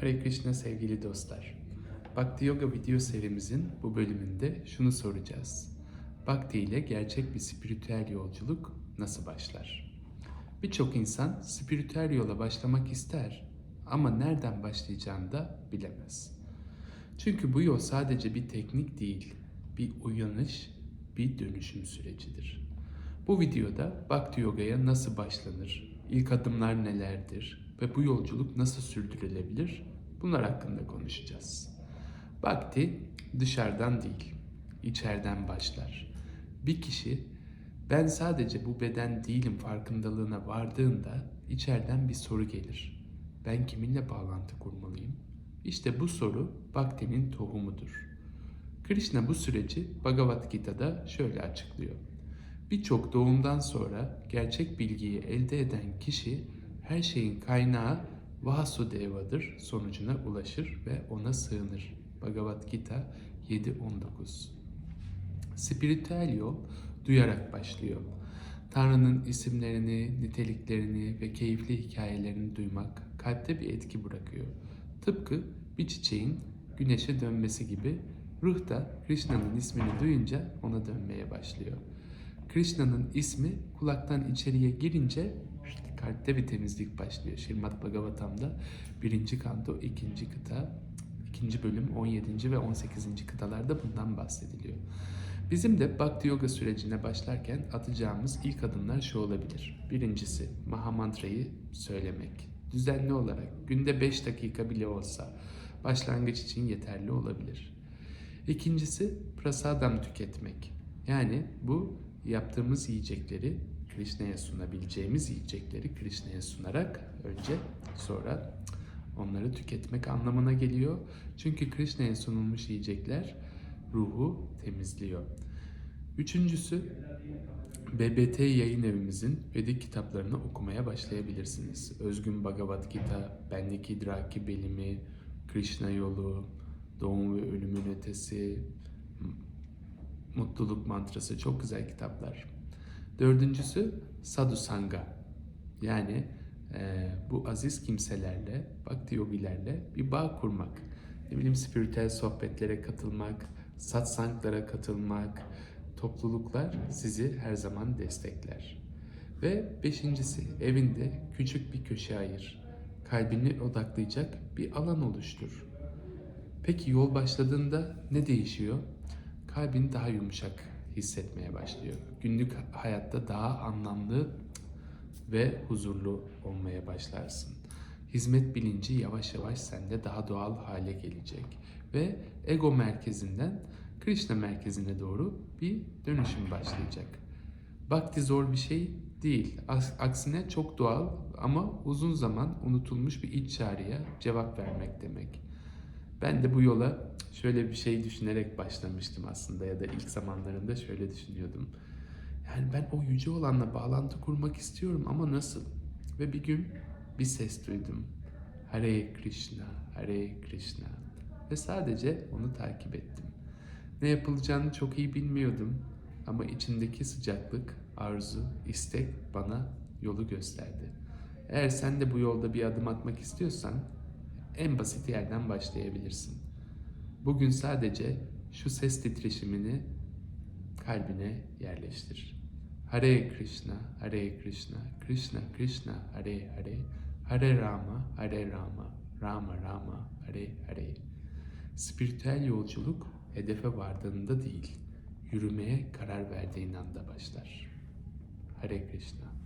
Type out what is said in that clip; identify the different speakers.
Speaker 1: Hare Krishna sevgili dostlar. Bhakti Yoga video serimizin bu bölümünde şunu soracağız. Bhakti ile gerçek bir spiritüel yolculuk nasıl başlar? Birçok insan spiritüel yola başlamak ister ama nereden başlayacağını da bilemez. Çünkü bu yol sadece bir teknik değil, bir uyanış, bir dönüşüm sürecidir. Bu videoda Bhakti Yoga'ya nasıl başlanır, ilk adımlar nelerdir ve bu yolculuk nasıl sürdürülebilir bunlar hakkında konuşacağız. Bhakti dışarıdan değil, içeriden başlar. Bir kişi ben sadece bu beden değilim farkındalığına vardığında içeriden bir soru gelir. Ben kiminle bağlantı kurmalıyım? İşte bu soru Bhakti'nin tohumudur. Krishna bu süreci Bhagavad Gita'da şöyle açıklıyor. Birçok doğumdan sonra gerçek bilgiyi elde eden kişi her şeyin kaynağı Vasudeva'dır sonucuna ulaşır ve ona sığınır. Bhagavad Gita 7.19 Spiritüel yol duyarak başlıyor. Tanrı'nın isimlerini, niteliklerini ve keyifli hikayelerini duymak kalpte bir etki bırakıyor. Tıpkı bir çiçeğin güneşe dönmesi gibi ruh da Krishna'nın ismini duyunca ona dönmeye başlıyor. Krishna'nın ismi kulaktan içeriye girince kalpte bir temizlik başlıyor. Şirmat Bhagavatam'da birinci kanto, ikinci kıta, ikinci bölüm 17. ve 18. kıtalarda bundan bahsediliyor. Bizim de Bhakti Yoga sürecine başlarken atacağımız ilk adımlar şu olabilir. Birincisi Mahamantra'yı söylemek. Düzenli olarak günde 5 dakika bile olsa başlangıç için yeterli olabilir. İkincisi prasadam tüketmek. Yani bu yaptığımız yiyecekleri Krishna'ya sunabileceğimiz yiyecekleri Krishna'ya sunarak önce sonra onları tüketmek anlamına geliyor. Çünkü Krishna'ya sunulmuş yiyecekler ruhu temizliyor. Üçüncüsü BBT yayın evimizin Vedik kitaplarını okumaya başlayabilirsiniz. Özgün Bhagavad Gita, Benlik İdraki Belimi, Krishna Yolu, Doğum ve Ölümün Ötesi, Mutluluk Mantrası çok güzel kitaplar. Dördüncüsü Sadhu Sangha. Yani e, bu aziz kimselerle, bhakti yogilerle bir bağ kurmak. Ne bileyim spiritüel sohbetlere katılmak, satsanglara katılmak, topluluklar sizi her zaman destekler. Ve beşincisi evinde küçük bir köşe ayır. Kalbini odaklayacak bir alan oluştur. Peki yol başladığında ne değişiyor? Kalbin daha yumuşak hissetmeye başlıyor. Günlük hayatta daha anlamlı ve huzurlu olmaya başlarsın. Hizmet bilinci yavaş yavaş sende daha doğal hale gelecek ve ego merkezinden Krishna merkezine doğru bir dönüşüm başlayacak. Bhakti zor bir şey değil. Aksine çok doğal ama uzun zaman unutulmuş bir iç çağrıya cevap vermek demek. Ben de bu yola şöyle bir şey düşünerek başlamıştım aslında ya da ilk zamanlarında şöyle düşünüyordum. Yani ben o yüce olanla bağlantı kurmak istiyorum ama nasıl? Ve bir gün bir ses duydum. Hare Krishna, Hare Krishna. Ve sadece onu takip ettim. Ne yapılacağını çok iyi bilmiyordum ama içindeki sıcaklık, arzu, istek bana yolu gösterdi. Eğer sen de bu yolda bir adım atmak istiyorsan en basit yerden başlayabilirsin. Bugün sadece şu ses titreşimini kalbine yerleştir. Hare Krishna, Hare Krishna, Krishna Krishna, Hare Hare, Hare Rama, Hare Rama, Rama Rama, Hare Hare. Spiritüel yolculuk hedefe vardığında değil, yürümeye karar verdiğin anda başlar. Hare Krishna.